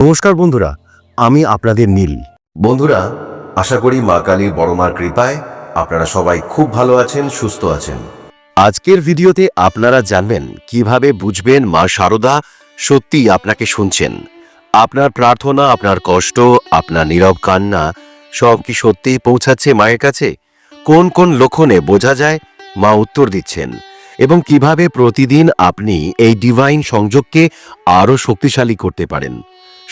নমস্কার বন্ধুরা, আমি আপনাদের নীল। বন্ধুরা, আশা করি মা কালীর বড় মার কৃপায় আপনারা সবাই খুব ভালো আছেন, সুস্থ আছেন। আজকের ভিডিওতে আপনারা জানবেন কীভাবে বুঝবেন মা শারদা সত্যিই আপনাকে শুনছেন। আপনার প্রার্থনা, আপনার কষ্ট, আপনার নীরব কান্না, সব কি সত্যিই পৌঁছাচ্ছে মায়ের কাছে? কোন কোন লক্ষণে বোঝা যায়? মা উত্তর দিচ্ছেন। এবং কীভাবে প্রতিদিন আপনি এই ডিভাইন সংযোগকে আরও শক্তিশালী করতে পারেন।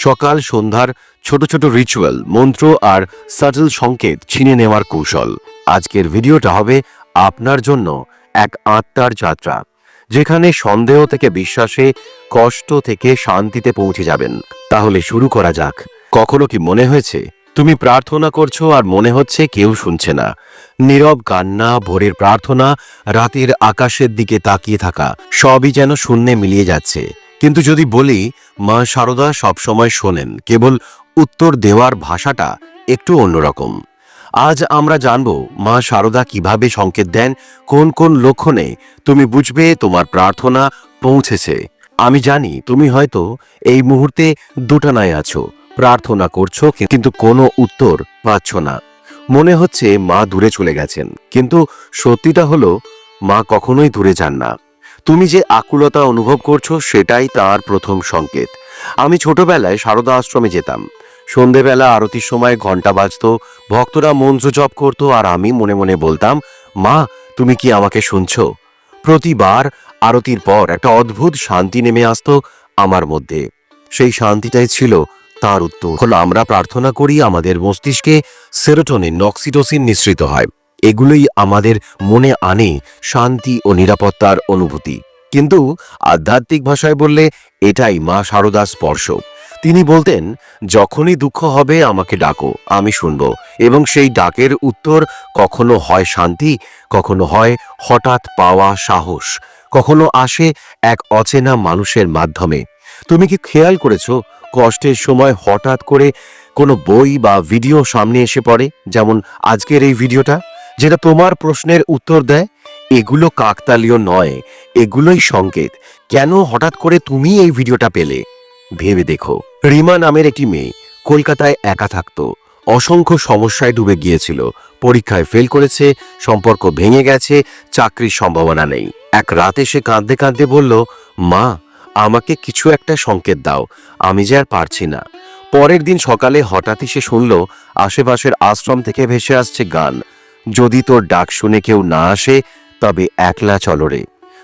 সকাল সন্ধ্যার ছোট ছোট রিচুয়াল মন্ত্র আর সাটল সংকেত চিনে নেওয়ার কৌশল। আজকের ভিডিওটা হবে আপনার জন্য এক আত্মার যাত্রা, যেখানে সন্দেহ থেকে বিশ্বাসে, কষ্ট থেকে শান্তিতে পৌঁছে যাবেন। তাহলে শুরু করা যাক। কখনো কি মনে হয়েছে, তুমি প্রার্থনা করছ আর মনে হচ্ছে কেউ শুনছে না? নীরব কান্না, ভোরের প্রার্থনা, রাতের আকাশের দিকে তাকিয়ে থাকা, সবই যেন শূন্যে মিলিয়ে যাচ্ছে। কিন্তু যদি বলি, মা শারদা সবসময় শোনেন, কেবল উত্তর দেওয়ার ভাষাটা একটু অন্যরকম। আজ আমরা জানব, মা শারদা কীভাবে সংকেত দেন, কোন কোন লক্ষণে তুমি বুঝবে তোমার প্রার্থনা পৌঁছেছে। আমি জানি তুমি হয়তো এই মুহূর্তে দুটানায় আছো, প্রার্থনা করছ, কিন্তু কোনো উত্তর পাচ্ছ না। মনে হচ্ছে মা দূরে চলে গেছেন, কিন্তু সত্যিটা হলো, মা কখনোই দূরে যান না। তুমি যে আকুলতা অনুভব করছ, সেটাই তার প্রথম সংকেত। আমি ছোটবেলায় শারদা আশ্রমে যেতাম। সন্ধেবেলা আরতির সময় ঘণ্টা বাজতো, ভক্তরা মন্ত্র জপ করতো আর আমি মনে মনে বলতাম, মা, তুমি কি আমাকে শুনছো? প্রতিবার আরতির পর একটা অদ্ভুত শান্তি নেমে আসতো আমার মধ্যে। সেই শান্তিটাই ছিল তার উত্তর। হলো আমরা প্রার্থনা করি আমাদের মস্তিষ্কে সেরোটোনিন নক্সিটোসিন নিঃসৃত হয়। এগুলোই আমাদের মনে আনে শান্তি ও নিরাপত্তার অনুভূতি। কিন্তু আধ্যাত্মিক ভাষায় বললে এটাই মা শারদা স্পর্শ। তিনি বলতেন, যখনই দুঃখ হবে, আমাকে ডাকো, আমি শুনব। এবং সেই ডাকের উত্তর কখনো হয় শান্তি, কখনো হয় হঠাৎ পাওয়া সাহস, কখনো আসে এক অচেনা মানুষের মাধ্যমে। তুমি কি খেয়াল করেছ, কষ্টের সময় হঠাৎ করে কোনো বই বা ভিডিও সামনে এসে পড়ে? যেমন আজকের এই ভিডিওটা? যেটা তোমার প্রশ্নের উত্তর দেয়, এগুলো কাকতালীয় নয়, এগুলোই সংকেত। কেন হঠাৎ করে তুমি এই ভিডিওটা পেলে? ভেবে দেখো। রিমা নামের একটি মেয়ে কলকাতায় একা থাকতো। অসংখ্য সমস্যায় ডুবে গিয়েছিল। পরীক্ষায় ফেল করেছে, সম্পর্ক ভেঙে গেছে, চাকরির সম্ভাবনা নেই। এক রাতে সে কাঁদতে কাঁদতে বলল, মা, আমাকে কিছু একটা সংকেত দাও, আমি যে আর পারছি না। পরের দিন সকালে হঠাৎই সে শুনল, আশেপাশের আশ্রম থেকে ভেসে আসছে গান। যদি তোর ডাক শুনে কেউ না আসে, তবে একলা চলরে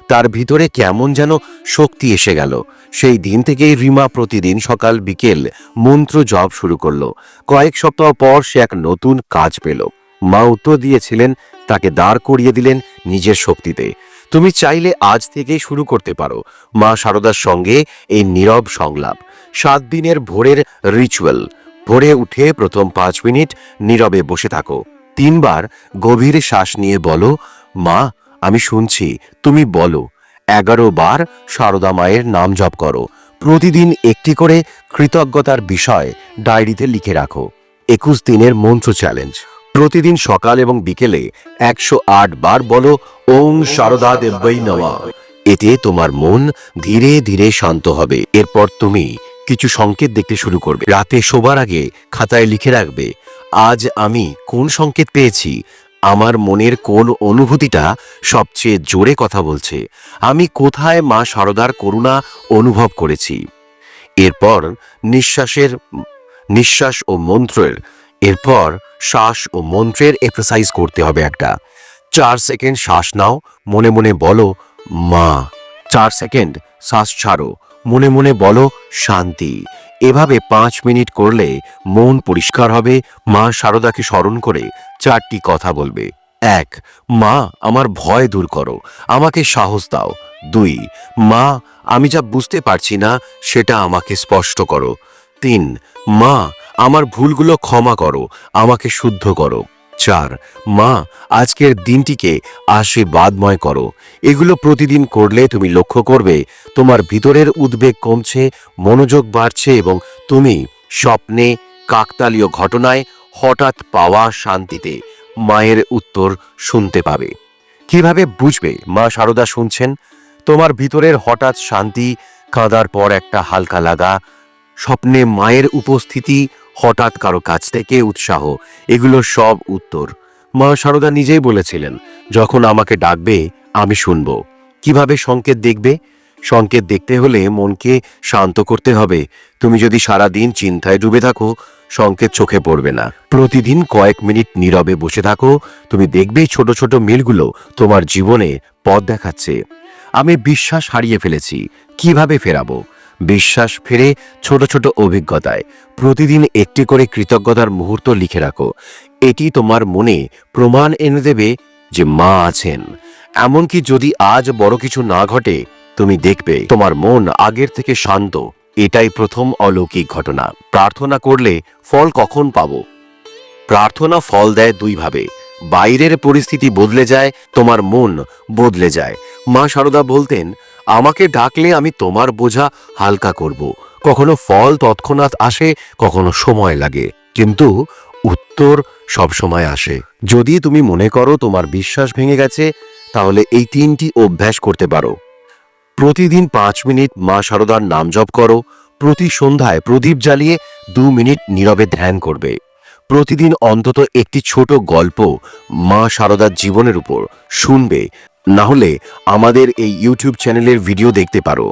তার ভিতরে কেমন যেন শক্তি এসে গেল। সেই দিন থেকেই রিমা প্রতিদিন সকাল বিকেল মন্ত্র জব শুরু করল। কয়েক সপ্তাহ পর সে এক নতুন কাজ পেল। মা উত্তর দিয়েছিলেন, তাকে দাঁড় করিয়ে দিলেন নিজের শক্তিতে। তুমি চাইলে আজ থেকেই শুরু করতে পারো। মা সারদার সঙ্গে এই নীরব সংলাপ। সাত দিনের ভোরের রিচুয়াল। ভোরে উঠে প্রথম পাঁচ মিনিট নীরবে বসে থাকো। তিনবার গভীর শ্বাস নিয়ে বলো, মা, আমি শুনছি, তুমি বলো। এগারো বার সারদা মায়ের নাম জপ করো। প্রতিদিন একটি করে কৃতজ্ঞতার বিষয় ডায়েরিতে লিখে রাখো। একুশ দিনের মন্ত্র চ্যালেঞ্জ প্রতিদিন সকাল এবং বিকেলে একশো আট বার বলো, ওং শারদা দেব্যই নমা। এতে তোমার মন ধীরে ধীরে শান্ত হবে। এরপর তুমি কিছু সংকেত দেখতে শুরু করবে। রাতে শোবার আগে খাতায় লিখে রাখবে আজ আমি কোন সংকেত পেয়েছি? আমার মনের কোন অনুভূতিটা সবচেয়ে জোরে কথা বলছে? আমি কোথায় মা শারদার করুণা অনুভব করেছি? এরপর নিঃশ্বাসের, নিঃশ্বাস ও মন্ত্রের, এরপর শ্বাস ও মন্ত্রের এক্সারসাইজ করতে হবে একটা। চার সেকেন্ড শ্বাস নাও, মনে মনে বলো, মা। চার সেকেন্ড শ্বাস ছাড়ো, মনে মনে বলো, শান্তি। এভাবে পাঁচ মিনিট করলে মন পরিষ্কার হবে। মা শারদাকে স্মরণ করে চারটি কথা বলবে। এক, মা, আমার ভয় দূর করো। আমাকে সাহস দাও। দুই, মা, আমি যা বুঝতে পারছি না, সেটা আমাকে স্পষ্ট করো। তিন, মা, আমার ভুলগুলো ক্ষমা করো। আমাকে শুদ্ধ করো। চার, মা, আজকের দিনটিকে আশীর্বাদময় করো। এগুলো প্রতিদিন করলে তুমি লক্ষ্য করবে, তোমার ভিতরের উদ্বেগ কমছে, মনোযোগ বাড়ছে এবং তুমি স্বপ্নে কাকতালীয় ঘটনায় হঠাৎ পাওয়া শান্তিতে মায়ের উত্তর শুনতে পাবে। কীভাবে বুঝবে মা সারদা শুনছেন? তোমার ভিতরের হঠাৎ শান্তি কাঁদার পর একটা হালকা লাগা, স্বপ্নে মায়ের উপস্থিতি হঠাৎ কারও কাছ থেকে উৎসাহ, এগুলো সব উত্তর। মা সারদা নিজেই বলেছিলেন, যখন আমাকে ডাকবে, আমি শুনব। কীভাবে সংকেত দেখবে? সংকেত দেখতে হলে মনকে শান্ত করতে হবে। তুমি যদি সারা দিন চিন্তায় ডুবে থাকো, সংকেত চোখে পড়বে না। প্রতিদিন কয়েক মিনিট নীরবে বসে থাকো। তুমি দেখবে ছোট ছোট মিলগুলো তোমার জীবনে পথ দেখাচ্ছে। আমি বিশ্বাস হারিয়ে ফেলেছি। কীভাবে ফেরাবো? বিশ্বাস ফেরে ছোট ছোট অভিজ্ঞতায়। প্রতিদিন একটি করে কৃতজ্ঞতার মুহূর্ত লিখে রাখো। এটি তোমার মনে প্রমাণ এনে দেবে যে মা আছেন। এমনকি যদি আজ বড় কিছু না ঘটে, তুমি দেখবে তোমার মন আগের থেকে শান্ত। এটাই প্রথম অলৌকিক ঘটনা। প্রার্থনা করলে ফল কখন পাব? প্রার্থনা ফল দেয় দুইভাবে। বাইরের পরিস্থিতি বদলে যায়, তোমার মন বদলে যায়। মা সারদা বলতেন আমাকে ডাকলে আমি তোমার বোঝা হালকা করব। কখনো ফল তৎক্ষণাৎ আসে, কখনো সময় লাগে। কিন্তু উত্তর সব সময় আসে। যদি তুমি মনে করো তোমার বিশ্বাস ভেঙে গেছে, তাহলে এই তিনটি অভ্যাস করতে পারো। প্রতিদিন পাঁচ মিনিট মা সারদার নাম জপ করো। প্রতি সন্ধ্যায় প্রদীপ জ্বালিয়ে দু মিনিট নীরবে ধ্যান করবে। প্রতিদিন অন্তত একটি ছোট গল্প মা সারদার জীবনের উপর শুনবে। না হলে আমাদের এই ইউটিউব চ্যানেলের ভিডিও দেখতে পারো।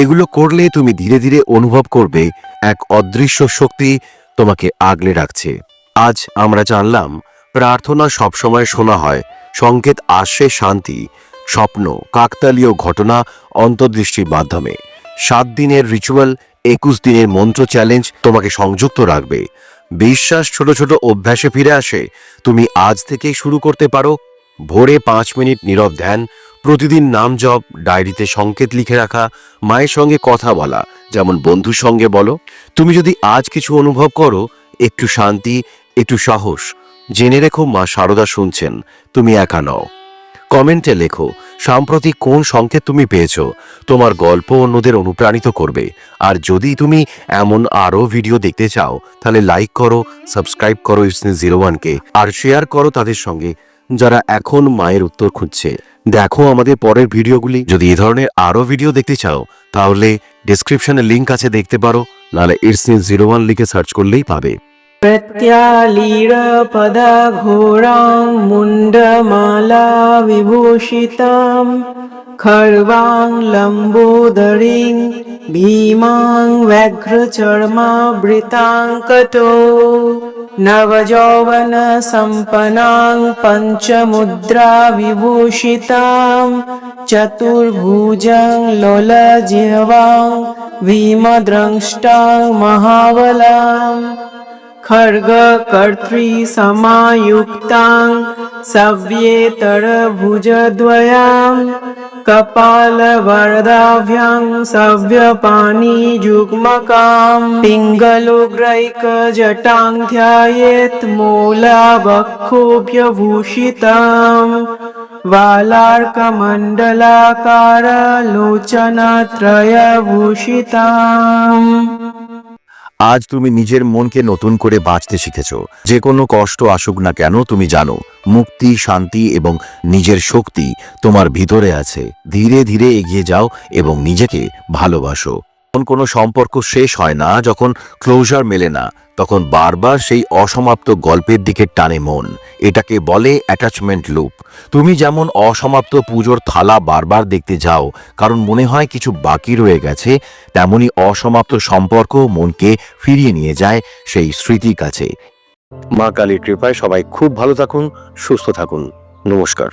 এগুলো করলে তুমি ধীরে ধীরে অনুভব করবে এক অদৃশ্য শক্তি তোমাকে আগলে রাখছে। আজ আমরা জানলাম, প্রার্থনা সবসময় শোনা হয়, সংকেত আসে শান্তি, স্বপ্ন, কাকতালীয় ঘটনা, অন্তর্দৃষ্টির মাধ্যমে। সাত দিনের রিচুয়াল একুশ দিনের মন্ত্র চ্যালেঞ্জ তোমাকে সংযুক্ত রাখবে। বিশ্বাস ছোট ছোট অভ্যাসে ফিরে আসে, তুমি আজ থেকেই শুরু করতে পারো ভোরে পাঁচ মিনিট নীরব ধ্যান, প্রতিদিন নাম জপ, ডায়েরিতে সংকেত লিখে রাখা, মায়ের সঙ্গে কথা বলা, যেমন বন্ধুর সঙ্গে বলো। তুমি যদি আজ কিছু অনুভব করো, একটু শান্তি, একটু সাহস। জেনে রেখো মা সারদা শুনছেন, তুমি একা নও। কমেন্টে লেখো, সাম্প্রতিক কোন সংকেত তুমি পেয়েছ? তোমার গল্প অন্যদের অনুপ্রাণিত করবে। আর যদি তুমি এমন আরও ভিডিও দেখতে চাও, তাহলে লাইক করো সাবস্ক্রাইব করো ইসনে জিরো ওয়ানকে আর শেয়ার করো তাদের সঙ্গে। যারা এখন মায়ের উত্তর খুঁজছে। দেখো আমাদের পরের ভিডিওগুলি। যদি এ ধরনের আরও ভিডিও দেখতে চাও, তাহলে ডিসক্রিপশনে লিঙ্ক আছে, দেখতে পারো। নাহলে ইটস নিউজ জিরো ওয়ান লিখে সার্চ করলেই পাবে। प्रत्यालीरपदघोरां मुण्डमाला विभूषितां खर्वां लम्बोदरीं भीमां वैघ्रचर्मावृताङ्कटो नवजौवन सम्पन्ना पञ्चमुद्रा विभूषितां चतुर्भुजां लोलजिह्वां भीमद्रंष्टां महाबलाम् खड्गकर्तृसमायुक्तां सव्येतरभुजद्वयां कपालवरदाभ्यां सव्यपाणिजुग्मकां पिङ्गलोग्रैकजटां ध्यायेत् मूलावक्षोभ्यभूषिताम् वालार्कमण्डलाकारलोचनत्रयभूषिताम् আজ তুমি নিজের মনকে নতুন করে বাঁচতে শিখেছ। যে কোনো কষ্ট আসুক না কেন, তুমি জানো, মুক্তি, শান্তি এবং নিজের শক্তি তোমার ভিতরে আছে। ধীরে ধীরে এগিয়ে যাও এবং নিজেকে ভালোবাসো। যখন কোনো সম্পর্ক শেষ হয় না, যখন ক্লোজার মেলে না, তখন বারবার সেই অসমাপ্ত গল্পের দিকে টানে মন। এটাকে বলে অ্যাটাচমেন্ট লুপ তুমি যেমন অসমাপ্ত পুজোর থালা বারবার দেখতে যাও, কারণ মনে হয় কিছু বাকি রয়ে গেছে, তেমনি অসমাপ্ত সম্পর্ক মনকে ফিরিয়ে নিয়ে যায় সেই স্মৃতির কাছে। মা কালীর কৃপায় সবাই খুব ভালো থাকুন, সুস্থ থাকুন। নমস্কার।